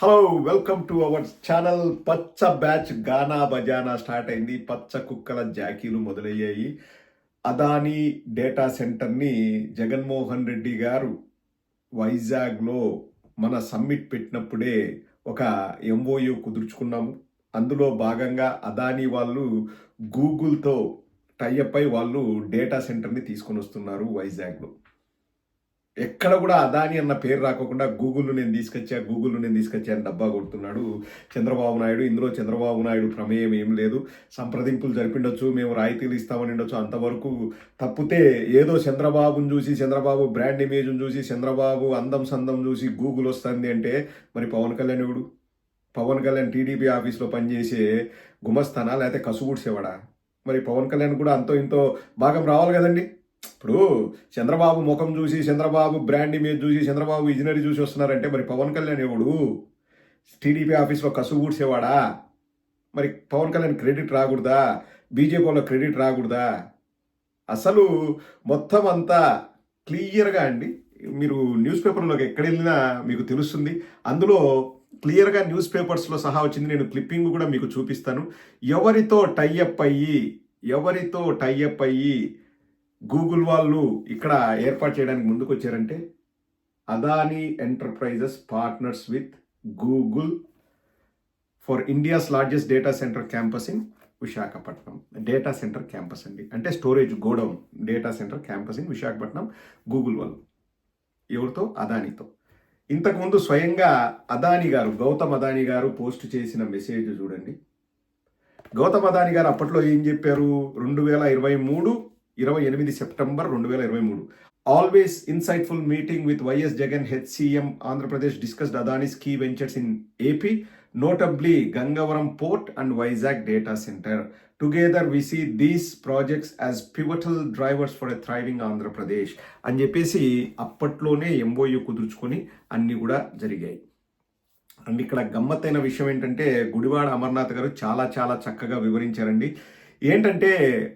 Hello welcome to our channel పచ్చ batch గానా బజానా స్టార్ట్ అయింది. పచ్చ కుక్కల జాకీలు మొదలయ్యాయి. అదానీ డేటా సెంటర్ని జగన్మోహన్ రెడ్డి గారు వైజాగ్లో మన సమ్మిట్ పెట్టినప్పుడే ఒక ఎంఓయు కుదుర్చుకున్నాము. అందులో భాగంగా అదానీ వాళ్ళు గూగుల్తో టైఅప్ అయి వాళ్ళు డేటా సెంటర్ని తీసుకొని వస్తున్నారు వైజాగ్లో. ఎక్కడ కూడా అదాని అన్న పేరు రాకోకుండా గూగుల్ నేను తీసుకొచ్చా గూగుల్ నేను తీసుకొచ్చా అని డబ్బా కొడుతున్నాడు చంద్రబాబు నాయుడు. ఇందులో చంద్రబాబు నాయుడు ప్రమేయం ఏం లేదు. సంప్రదింపులు జరిపిండొచ్చు మేము రాయితీలు ఇస్తామని ఉండొచ్చు. అంతవరకు తప్పితే ఏదో చంద్రబాబును చూసి చంద్రబాబు బ్రాండ్ ఇమేజ్ను చూసి చంద్రబాబు అందం సందం చూసి గూగుల్ వస్తుంది అంటే మరి పవన్ కళ్యాణ్ ఎవడు? పవన్ కళ్యాణ్ టీడీపీ ఆఫీస్లో పనిచేసే గుమస్తానా? లేకపోతే కసుగుడిసేవాడా మరి పవన్ కళ్యాణ్ కూడా అంతో ఇంతో భాగం రావాలి కదండి. ఇప్పుడు చంద్రబాబు ముఖం చూసి చంద్రబాబు బ్రాండ్ ఇమేజ్ చూసి చంద్రబాబు ఇంజనీర్ చూసి వస్తున్నారంటే మరి పవన్ కళ్యాణ్ ఎవడు? టీడీపీ ఆఫీస్లో కసు కూర్చేవాడా మరి పవన్ కళ్యాణ్ క్రెడిట్ రాకూడదా? బీజేపీలో క్రెడిట్ రాకూడదా? అసలు మొత్తం అంతా క్లియర్గా అండి. మీరు న్యూస్ పేపర్లోకి ఎక్కడ వెళ్ళినా మీకు తెలుస్తుంది. అందులో క్లియర్గా న్యూస్ పేపర్స్లో సహా వచ్చింది. నేను క్లిప్పింగ్ కూడా మీకు చూపిస్తాను. ఎవరితో టైఅప్ అయ్యి ఎవరితో టైఅప్ అయ్యి గూగుల్ వాళ్ళు ఇక్కడ ఏర్పాటు చేయడానికి ముందుకు వచ్చారంటే Adani enterprises partners with Google for India's largest data centre campus in Visakhapatnam. Data centre campus అండి. అంటే storage godown data centre campus in Visakhapatnam Google వాళ్ళు. ఎవరితో? అదానీతో. ఇంతకుముందు స్వయంగా అదాని గారు గౌతమ్ అదాని గారు పోస్ట్ చేసిన మెసేజ్ చూడండి. గౌతమ్ అదాని గారు అప్పట్లో ఏం చెప్పారు? రెండు వేల ఇరవై మూడు ఇరవై ఎనిమిది సెప్టెంబర్ రెండు వేల ఇరవై మూడు. Always insightful meeting with YS Jagan HCM Andhra Pradesh discussed Adani's key ventures in AP notably Gangavaram port and Vizag data centre together we see these projects as pivotal drivers for a thriving Andhra Pradesh అని చెప్పేసి అప్పట్లోనే MoU కుదుర్చుకొని అన్నీ కూడా జరిగాయి. And ఇక్కడ గమ్మత్తైన విషయం ఏంటంటే గుడివాడ అమర్నాథ్ గారు చాలా చాలా చక్కగా వివరించారండి. ఏంటంటే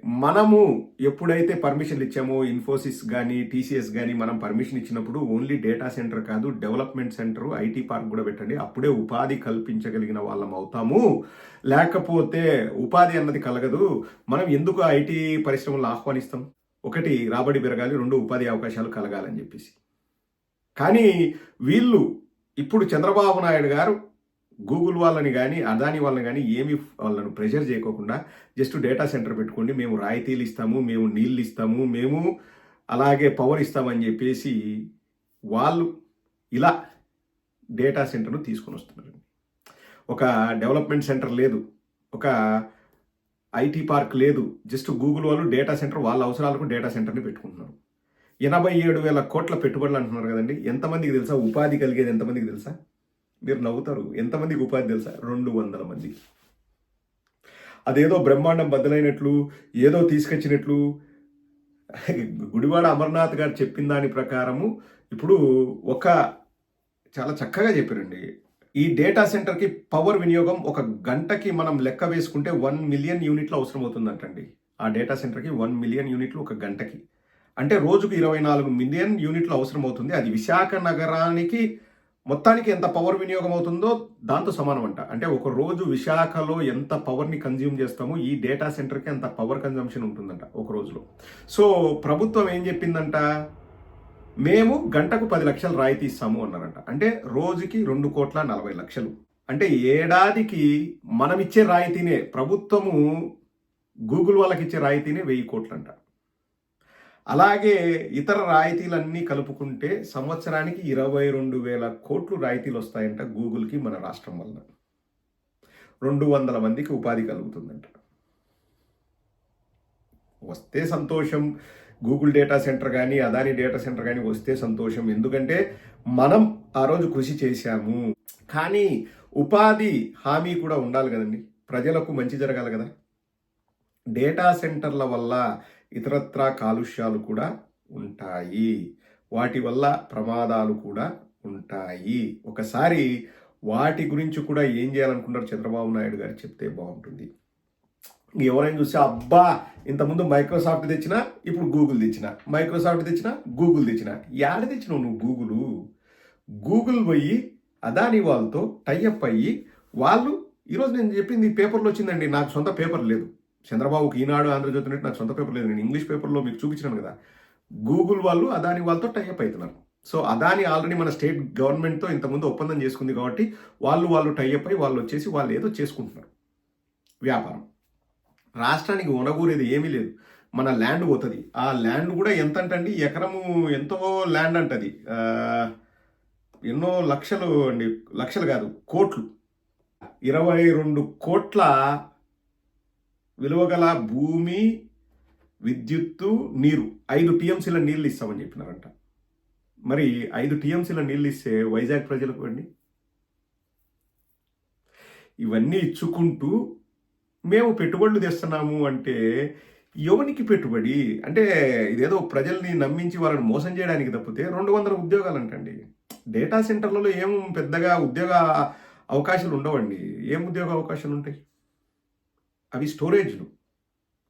మనము ఎప్పుడైతే పర్మిషన్లు ఇచ్చామో ఇన్ఫోసిస్ కానీ టీసీఎస్ కానీ మనం పర్మిషన్ ఇచ్చినప్పుడు ఓన్లీ డేటా సెంటర్ కాదు డెవలప్మెంట్ సెంటర్ ఐటీ పార్క్ కూడా పెట్టండి. అప్పుడే ఉపాధి కల్పించగలిగిన వాళ్ళం అవుతాము. లేకపోతే ఉపాధి అన్నది కలగదు. మనం ఎందుకు ఐటీ పరిశ్రమలను ఆహ్వానిస్తాం? ఒకటి రాబడి పెరగాలి. రెండు ఉపాధి అవకాశాలు కలగాలని చెప్పేసి. కానీ వీళ్ళు ఇప్పుడు చంద్రబాబు నాయుడు గారు గూగుల్ వాళ్ళని కానీ అదాని వాళ్ళని కానీ ఏమి వాళ్ళను ప్రెషర్ చేయకోకుండా జస్ట్ డేటా సెంటర్ పెట్టుకోండి. మేము రాయితీలు ఇస్తాము మేము నీళ్ళు ఇస్తాము మేము అలాగే పవర్ ఇస్తామని చెప్పేసి వాళ్ళు ఇలా డేటా సెంటర్ను తీసుకొని వస్తున్నారు ఒక డెవలప్మెంట్ సెంటర్ లేదు. ఒక ఐటీ పార్క్ లేదు. జస్ట్ గూగుల్ వాళ్ళు డేటా సెంటర్ వాళ్ళ అవసరాలకు డేటా సెంటర్ని పెట్టుకుంటున్నారు. ఎనభై ఏడు వేల కోట్ల పెట్టుబడులు అంటున్నారు కదండి. ఎంతమందికి తెలుసా? ఉపాధి కలిగేది ఎంతమందికి తెలుసా? మీరు నవ్వుతారు. ఎంతమందికి ఉపాధి తెలుసా? రెండు వందల మంది. అదేదో బ్రహ్మాండం బద్దలైనట్లు ఏదో తీసుకొచ్చినట్లు. గుడివాడ అమర్నాథ్ గారు చెప్పిన దాని ప్రకారము ఇప్పుడు ఒక చాలా చక్కగా చెప్పారండి. ఈ డేటా సెంటర్కి పవర్ వినియోగం ఒక గంటకి మనం లెక్క వేసుకుంటే వన్ మిలియన్ యూనిట్లు అవసరం అవుతుందంటండి ఆ డేటా సెంటర్కి వన్ మిలియన్ యూనిట్లు ఒక గంటకి. అంటే రోజుకు ఇరవై నాలుగు మిలియన్ యూనిట్లు అవసరం అవుతుంది అది విశాఖ నగరానికి మొత్తానికి ఎంత పవర్ వినియోగం అవుతుందో దాంతో సమానం అంట. అంటే ఒక రోజు విశాఖలో ఎంత పవర్ని కన్జ్యూమ్ చేస్తామో ఈ డేటా సెంటర్కి అంత పవర్ కన్జంప్షన్ ఉంటుందంట ఒక రోజులో. సో ప్రభుత్వం ఏం చెప్పిందంట? మేము గంటకు పది లక్షలు రాయితీ ఇస్తాము అన్నారంట. అంటే రోజుకి రెండు కోట్ల నలభై లక్షలు. అంటే ఏడాదికి మనం ఇచ్చే రాయితీనే ప్రభుత్వము గూగుల్ వాళ్ళకి ఇచ్చే రాయితీనే వెయ్యి కోట్లంట. అలాగే ఇతర రాయితీలన్నీ కలుపుకుంటే సంవత్సరానికి ఇరవై రెండు వేల కోట్లు రాయితీలు వస్తాయంట గూగుల్కి మన రాష్ట్రం వలన. రెండు వందల మందికి ఉపాధి కలుగుతుందంట. వస్తే సంతోషం గూగుల్ డేటా సెంటర్ కానీ అదాని డేటా సెంటర్ కానీ వస్తే సంతోషం. ఎందుకంటే మనం ఆ రోజు కృషి చేశాము. కానీ ఉపాధి హామీ కూడా ఉండాలి కదండి. ప్రజలకు మంచి జరగాలి కదా. డేటా సెంటర్ల వల్ల ఇతరత్రా కాలుష్యాలు కూడా ఉంటాయి. వాటి వల్ల ప్రమాదాలు కూడా ఉంటాయి. ఒకసారి వాటి గురించి కూడా ఏం చేయాలనుకుంటారు చంద్రబాబు నాయుడు గారు చెప్తే బాగుంటుంది. ఎవరైనా చూస్తే అబ్బా ఇంతకుముందు మైక్రోసాఫ్ట్ తెచ్చినా ఇప్పుడు గూగుల్ తెచ్చిన. మైక్రోసాఫ్ట్ తెచ్చిన గూగుల్ తెచ్చిన. యాడ తెచ్చినావు నువ్వు గూగుల్? గూగుల్ పోయి అదాని వాళ్ళతో టైఅప్ అయ్యి వాళ్ళు ఈరోజు నేను చెప్పింది పేపర్లో వచ్చిందండి నాకు సొంత పేపర్ లేదు. చంద్రబాబుకి ఈనాడు ఆంధ్రజ్యోతి అంటే నాకు సొంత పేపర్ లేదు నేను ఇంగ్లీష్ పేపర్లో మీకు చూపించినాను కదా. గూగుల్ వాళ్ళు అదాని వాళ్ళతో టైఅప్ అవుతున్నారు. సో అదాని ఆల్రెడీ మన స్టేట్ గవర్నమెంట్తో ఇంతకుముందు ఒప్పందం చేసుకుంది కాబట్టి వాళ్ళు వాళ్ళు టైఅప్ అయ్యి వాళ్ళు వచ్చేసి వాళ్ళు ఏదో చేసుకుంటున్నారు. వ్యాపారం. రాష్ట్రానికి ఉనగూరేది ఏమీ లేదు. మన ల్యాండ్ పోతుంది. ఆ ల్యాండ్ కూడా ఎంత అంటండి ఎకరము ఎంతో ల్యాండ్ అంటది ఎన్నో లక్షలు అండి. లక్షలు కాదు కోట్లు. ఇరవై రెండు కోట్ల విలువగల భూమి విద్యుత్తు నీరు. ఐదు టీఎంసీల నీళ్ళు ఇస్తామని చెప్పినారంట. మరి ఐదు టీఎంసీల నీళ్ళు ఇస్తే వైజాగ్ ప్రజలకు అండి ఇవన్నీ ఇచ్చుకుంటూ మేము పెట్టుబడులు తెస్తున్నాము అంటే ఎవరికి పెట్టుబడి? అంటే ఇదేదో ప్రజల్ని నమ్మించి వాళ్ళని మోసం చేయడానికి తప్పితే రెండు వందల ఉద్యోగాలు అంటండి డేటా సెంటర్లలో ఏం పెద్దగా ఉద్యోగ అవకాశాలు ఉండవండి. ఏం ఉద్యోగ అవకాశాలు ఉంటాయి? అవి స్టోరేజ్లు.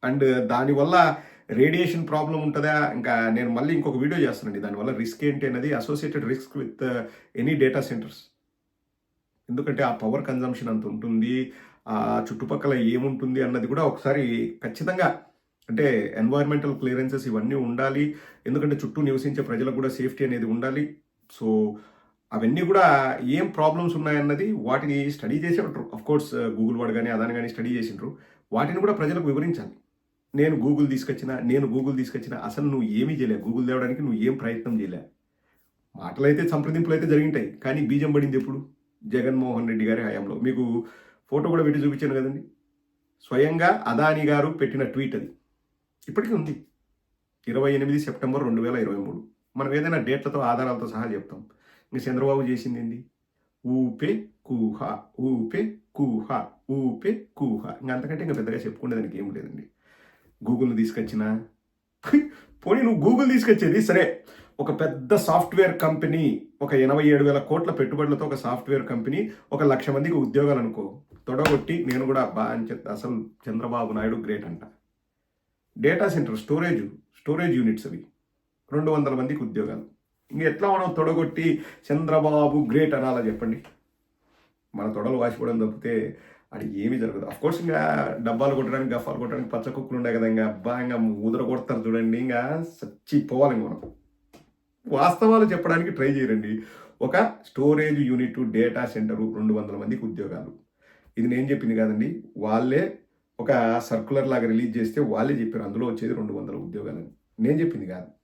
అండ్ దానివల్ల రేడియేషన్ ప్రాబ్లం ఉంటుందా? ఇంకా నేను మళ్ళీ ఇంకొక వీడియో చేస్తానండి. దానివల్ల రిస్క్ ఏంటి అనేది associated risk with any data centres ఎందుకంటే ఆ పవర్ కన్జంప్షన్ అంత ఉంటుంది ఆ చుట్టుపక్కల ఏముంటుంది అన్నది కూడా ఒకసారి ఖచ్చితంగా అంటే ఎన్వైర్మెంటల్ క్లియరెన్సెస్ ఇవన్నీ ఉండాలి. ఎందుకంటే చుట్టూ నివసించే ప్రజలకు కూడా సేఫ్టీ అనేది ఉండాలి. సో అవన్నీ కూడా ఏం ప్రాబ్లమ్స్ ఉన్నాయన్నది వాటిని స్టడీ చేసే ఉంటారు కోర్స్ గూగుల్ వాడు కానీ అదాని కానీ స్టడీ చేసిండ్రు. వాటిని కూడా ప్రజలకు వివరించాలి. నేను గూగుల్ తీసుకొచ్చిన నేను గూగుల్ తీసుకొచ్చిన అసలు నువ్వు ఏమీ చేయలే గూగుల్ తేవడానికి నువ్వు ఏం ప్రయత్నం చేయలే మాటలైతే సంప్రదింపులు అయితే జరిగింటాయి. కానీ బీజం పడింది ఎప్పుడు? జగన్మోహన్ రెడ్డి గారి హయాంలో. మీకు ఫోటో కూడా పెట్టి చూపించాను కదండి. స్వయంగా అదాని గారు పెట్టిన ట్వీట్ అది. ఇప్పటికీ ఉంది. ఇరవై ఎనిమిది సెప్టెంబర్ రెండు వేల ఇరవై మూడు. మనం ఏదైనా డేట్లతో ఆధారాలతో సహా చెప్తాం. ఇంకా చంద్రబాబు చేసింది ఏంది? ఊపే కుహ ఊపే కూహ ఊపే కూహ. ఇంకా అంతకంటే ఇంకా పెద్దగా చెప్పుకునే దానికి ఏం లేదండి. గూగుల్ని తీసుకొచ్చిన పోనీ నువ్వు గూగుల్ తీసుకొచ్చేది? సరే. ఒక పెద్ద సాఫ్ట్వేర్ కంపెనీ ఒక ఎనభై ఏడు వేల కోట్ల పెట్టుబడులతో ఒక సాఫ్ట్వేర్ కంపెనీ ఒక లక్ష మందికి ఉద్యోగాలు అనుకో తొడగొట్టి నేను కూడా బా అని చెప్తా అసలు చంద్రబాబు నాయుడు గ్రేట్ అంట. Data centre storage storage units అవి. రెండు వందల మందికి ఉద్యోగాలు. ఇంక ఎట్లా మనం తొడగొట్టి చంద్రబాబు గ్రేట్ అనాలా చెప్పండి. మన తొడలు వాసిపోవడం తప్పితే అది ఏమీ జరగదు. అఫ్ కోర్స్ ఇంకా డబ్బాలు కొట్టడానికి గఫాలు కొట్టడానికి పచ్చ కుక్కలు ఉండే కదా ఇంకా. అబ్బా ఇంకా ఊదర కొడతారు చూడండి ఇంకా చచ్చిపోవాలి ఇంక మనం. వాస్తవాలు చెప్పడానికి ట్రై చేయరండి. ఒక స్టోరేజ్ యూనిట్ డేటా సెంటరు రెండు వందల మందికి ఉద్యోగాలు. ఇది నేను చెప్పింది కాదండి. వాళ్ళే ఒక సర్కులర్ లాగా రిలీజ్ చేస్తే వాళ్ళే చెప్పారు అందులో వచ్చేది రెండు వందల ఉద్యోగాలని. నేను చెప్పింది కాదు.